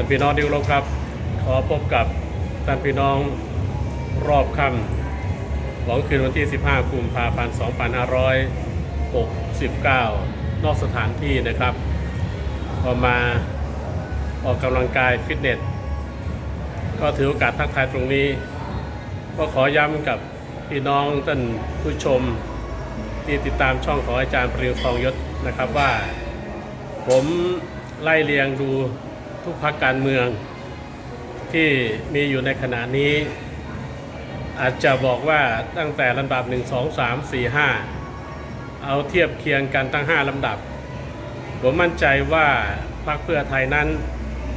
ท่านพี่น้องที่เคารพครับ ขอพบกับท่านพี่น้องรอบค่ำของคืนวันที่ 15 กุมภาพันธ์ 2569 นอกสถานที่นะครับพอมาออกกำลังกายฟิตเนส ก็ถือโอกาสทักทายตรงนี้ ก็ขอย้ำกับพี่น้องท่านผู้ชมที่ติดตามช่องของอาจารย์ปริวทองยศนะครับว่า ผมไล่เรียงดู ทุกพักการเมืองที่มีอยู่ในขณะนี้ อาจจะบอกว่าตั้งแต่ลำดับ 1 2 3 4 5 เอาเทียบเคียงกันตั้ง 5ลำดับ ผมมั่นใจว่าพรรคเพื่อไทยนั้น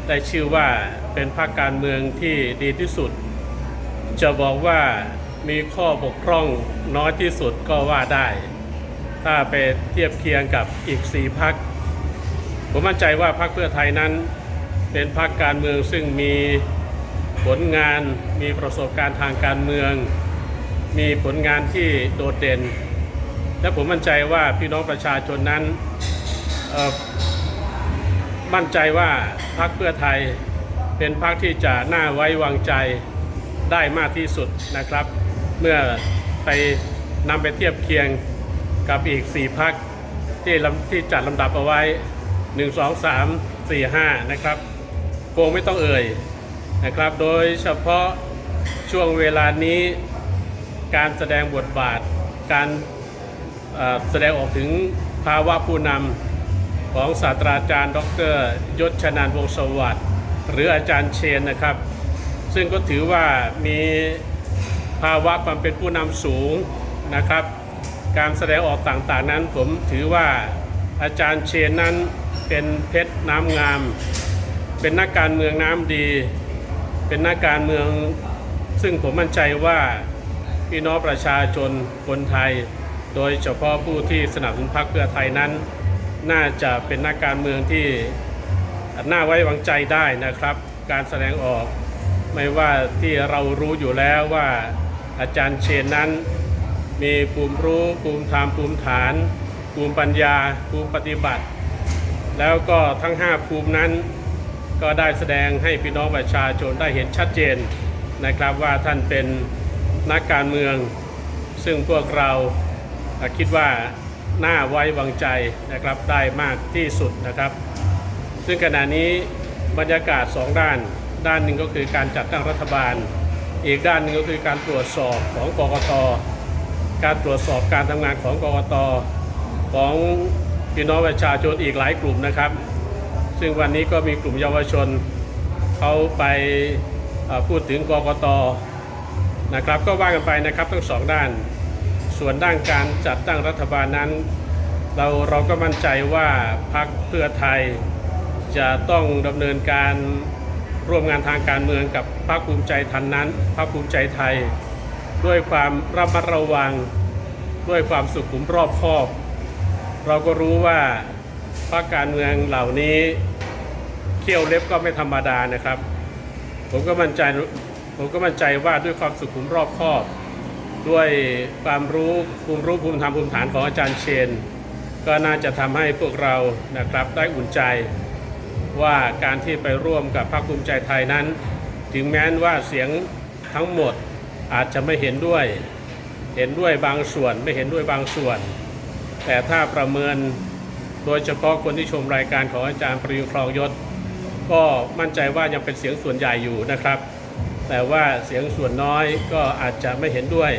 ได้ชื่อว่าเป็นพรรคการเมืองที่ดีที่สุด จะบอกว่ามีข้อบกพร่องน้อยที่สุดก็ว่าได้ ถ้าไปเทียบเคียงกับอีก 4พักผมมั่นใจว่าพรรคเพื่อไทยนั้น เป็นพรรคการเมืองซึ่งมีผลงานมีประสบการณ์ทางการเมือง มีผลงานที่โดดเด่น และผมมั่นใจว่าพี่น้องประชาชนนั้นมั่นใจว่าพรรคเพื่อไทยเป็นพรรคที่จะน่าไว้วางใจได้มากที่สุดนะครับ เมื่อไปนำไปเทียบเคียงกับอีก 4พักที่ที่จัดลำดับเอาไว้ 1 2 3 4 5 นะครับ คงไม่ต้องเอ่ยนะครับ โดยเฉพาะช่วงเวลานี้การแสดงบทบาท การแสดงออกถึงภาวะผู้นำของศาสตราจารย์ ดรยศชนานวงศ์สวัสดิ์หรืออาจารย์เชนนะครับ ซึ่งก็ถือว่ามีภาวะความเป็นผู้นำสูงนะครับ การแสดงออกต่างๆนั้น ผมถือว่าอาจารย์เชนนั้นเป็นเพชรน้ำงาม เป็นนักการเมืองน้ำดี เป็นนักการเมืองซึ่งผมมั่นใจว่าพี่น้องประชาชนคนไทย โดยเฉพาะผู้ที่สนับสนุนพรรคเพื่อไทยนั้น น่าจะเป็นนักการเมืองที่น่าไว้วางใจได้นะครับ การแสดงออกไม่ว่าที่เรารู้อยู่แล้วว่าอาจารย์เชนนั้น มีภูมิรู้ภูมิธรรมภูมิฐาน ภูมิปัญญา ภูมิปฏิบัติ แล้วก็ทั้ง 5 ภูมินั้น ก็ได้แสดงให้พี่น้องประชาชนได้เห็นชัดเจนนะครับว่าท่านเป็นนักการเมือง ซึ่งพวกเราคิดว่าน่าไว้วางใจนะครับได้มากที่สุดนะครับ ซึ่งขณะนี้บรรยากาศสองด้าน ด้านหนึ่งก็คือการจัดตั้งรัฐบาล อีกด้านหนึ่งก็คือการตรวจสอบของกกตการตรวจสอบการทำงานของกกตของพี่น้องประชาชนอีกหลายกลุ่มนะครับ ซึ่งวันนี้ก็มีกลุ่มเยาวชนเขาไปพูดถึงกกตนะครับ ก็ว่ากันไปนะครับทั้งสองด้าน ส่วนด้านการจัดตั้งรัฐบาลนั้น เราเราก็มั่นใจว่าพรรคเพื่อไทย จะต้องดำเนินการร่วมงานทางการเมืองกับพรรคภูมิใจทันนั้นพรรคภูมิใจไทย ด้วยความระมัดระวัง ด้วยความสุขุมรอบคอบ เราก็รู้ว่า รรคการเมืองเหล่านี้เขี้ยวเล็บก็ไม่ธรรมดานะครับ ผมก็มั่นใจผมก็มั่นใจว่าด้วยความสุขุมรอบคอบ ด้วยความรู้ภูมิรู้ภูมิธรรมภูมิฐานของอาจารย์เชน ก็น่าจะทำให้พวกเรานะครับได้อุ่นใจว่าการที่ไปร่วมกับพรรคภูมิใจไทยนั้น ถึงแม้นว่าเสียงทั้งหมดอาจจะไม่เห็นด้วย เห็นด้วยบางส่วนไม่เห็นด้วยบางส่วน แต่ถ้าประเมิน โดยเฉพาะคนที่ชมรายการของอาจารย์ประยุครองยศ ก็มั่นใจว่ายังเป็นเสียงส่วนใหญ่อยู่นะครับ แต่ว่าเสียงส่วนน้อยก็อาจจะไม่เห็นด้วย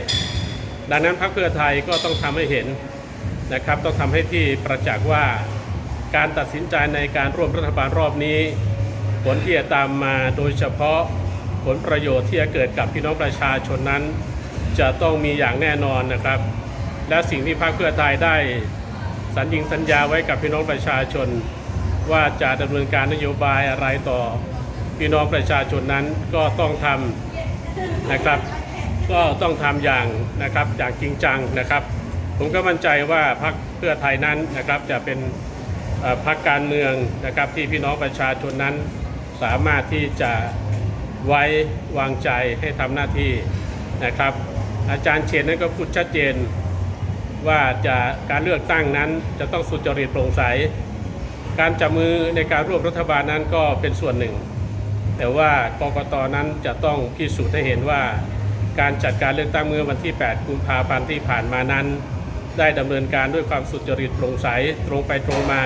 ดังนั้นพรรคเพื่อไทยก็ต้องทำให้เห็นนะครับ ต้องทำให้ที่ประจักษ์ว่าการตัดสินใจในการร่วมรัฐบาลรอบนี้ ผลที่จะตามมาโดยเฉพาะผลประโยชน์ที่จะเกิดกับพี่น้องประชาชนนั้น จะต้องมีอย่างแน่นอนนะครับ และสิ่งที่พรรคเพื่อไทยได้ สัญญิงสัญญาไว้กับพี่น้องประชาชน ว่าจะดำเนินการนโยบายอะไรต่อ พี่น้องประชาชนนั้นก็ต้องทำนะครับ ก็ต้องทำอย่างนะครับอย่างจริงจังนะครับ ผมก็มั่นใจว่าพรรคเพื่อไทยนั้นนะครับจะเป็นพรรคการเมืองนะครับที่พี่น้องประชาชนนั้นสามารถที่จะไว้วางใจให้ทำหน้าที่นะครับ อาจารย์เชนนั้นก็พูดชัดเจน ว่าจะการเลือกตั้งนั้นจะต้องสุจริตโปร่งใส การจับมือในการร่วมรัฐบาลนั้นก็เป็นส่วนหนึ่ง แต่ว่ากกตนั้นจะต้องพิสูจน์ให้เห็นว่า การจัดการเลือกตั้งเมื่อวันที่ 8 กุมภาพันธ์ที่ผ่านมานั้น ได้ดำเนินการด้วยความสุจริตโปร่งใสตรงไปตรงมา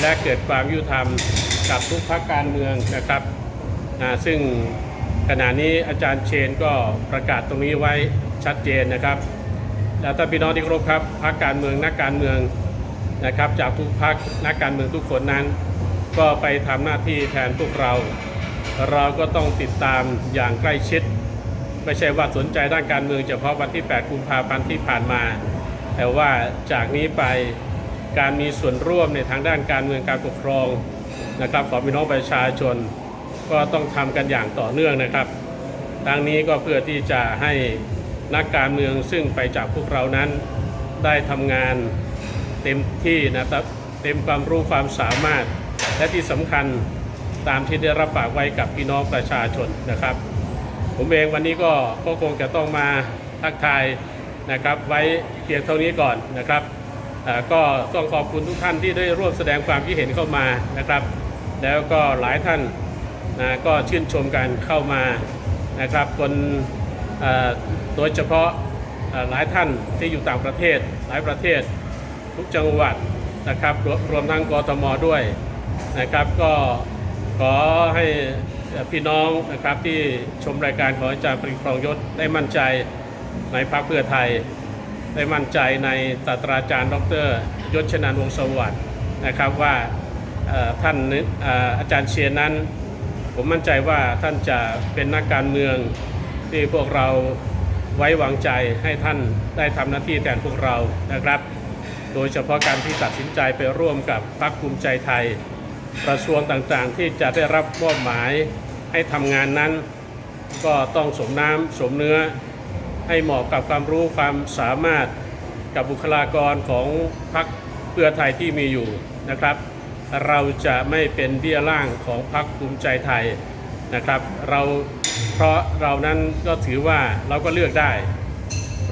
และเกิดความยุติธรรมกับทุกพรรคการเมืองนะครับซึ่งขณะนี้อาจารย์เชนก็ประกาศตรงนี้ไว้ชัดเจนนะครับ แล้วท่านพี่น้องที่เคารพครับพรรคการเมืองนักการเมืองนะครับ จากทุกพรรคนักการเมืองทุกคนนั้น ก็ไปทำหน้าที่แทนพวกเรา เราก็ต้องติดตามอย่างใกล้ชิด ไม่ใช่ว่าสนใจด้านการเมืองเฉพาะวันที่ 8 กุมภาพันธ์ที่ผ่านมา แต่ว่าจากนี้ไปการมีส่วนร่วมในทางด้านการเมืองการปกครองนะครับของพี่น้องประชาชน ก็ต้องทำกันอย่างต่อเนื่องนะครับทางนี้ก็เพื่อที่จะให้ นักการเมืองซึ่งไปจากพวกเรานั้นได้ทำงานเต็มที่นะครับเต็มความรู้ความสามารถ และที่สำคัญตามที่ได้รับปากไว้กับพี่น้องประชาชนนะครับ ผมเองวันนี้ก็ก็คงจะต้องมาทักทายนะครับ ไว้เพียงเท่านี้ก่อนนะครับก็ต้องขอบคุณทุกท่านที่ได้ร่วมแสดงความคิดเห็นเข้ามานะครับ แล้วก็หลายท่านนะก็ชื่นชมกันเข้ามานะครับคน โดยเฉพาะหลายท่านที่อยู่ต่างประเทศ หลายประเทศ ทุกจังหวัดนะครับรวรวมทั้งกทมด้วยนะครับ ก็ขอให้พี่น้องนะครับที่ชมรายการของอาจารย์ปริครองยศได้มั่นใจในพรรคเพื่อไทย ได้มั่นใจในศาสตราจารย์ ดรยศชนานวงศ์สวัสดิ์นะครับว่าท่านนี้เอ่ออาจารย์เชียนนั้น ผมมั่นใจว่าท่านจะเป็นนักการเมือง ที่พวกเราไว้วางใจให้ท่านได้ทำหน้าที่แทนพวกเรานะครับ โดยเฉพาะการที่ตัดสินใจไปร่วมกับพรรคภูมิใจไทย กระทรวงต่างๆ ที่จะได้รับมอบหมายให้ทำงานนั้น ก็ต้องสมน้ำสมเนื้อให้เหมาะกับความรู้ความสามารถกับบุคลากรของพรรคเพื่อไทยที่มีอยู่นะครับ เราจะไม่เป็นเบี้ยล่างของพรรคภูมิใจไทยนะครับ เรา เพราะเรานั้นก็ถือว่าเราก็เลือกได้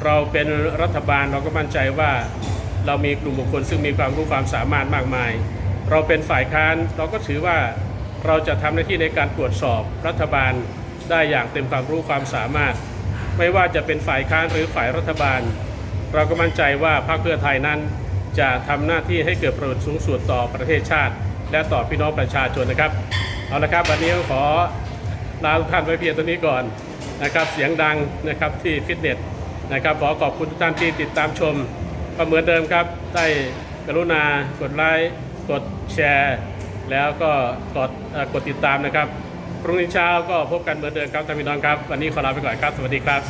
เราเป็นรัฐบาลเราก็มั่นใจว่าเรามีกลุ่มบุคคลซึ่งมีความรู้ความสามารถมากมาย เราเป็นฝ่ายค้านเราก็ถือว่าเราจะทำหน้าที่ในการตรวจสอบรัฐบาลได้อย่างเต็มความรู้ความสามารถ ไม่ว่าจะเป็นฝ่ายค้านหรือฝ่ายรัฐบาล เราก็มั่นใจว่าพรรคเพื่อไทยนั้นจะทำหน้าที่ให้เกิดประโยชน์สูงสุดต่อประเทศชาติ และต่อพี่น้องประชาชนนะครับ เอาละครับ วันนี้ขอ ลาทุกท่านไว้เพียงตัวนี้ก่อนนะครับเสียงดังนะครับที่ฟิตเนสนะครับขอขอบคุณทุกท่านที่ติดตามชมก็เหมือนเดิมครับได้กรุณากดไลค์กดแชร์ แล้วก็กดกดติดตามนะครับพรุ่งนี้เช้าก็พบกันเหมือนเดิมครับท่านพี่น้องครับ วันนี้ขอลาไปก่อนครับ สวัสดีครับ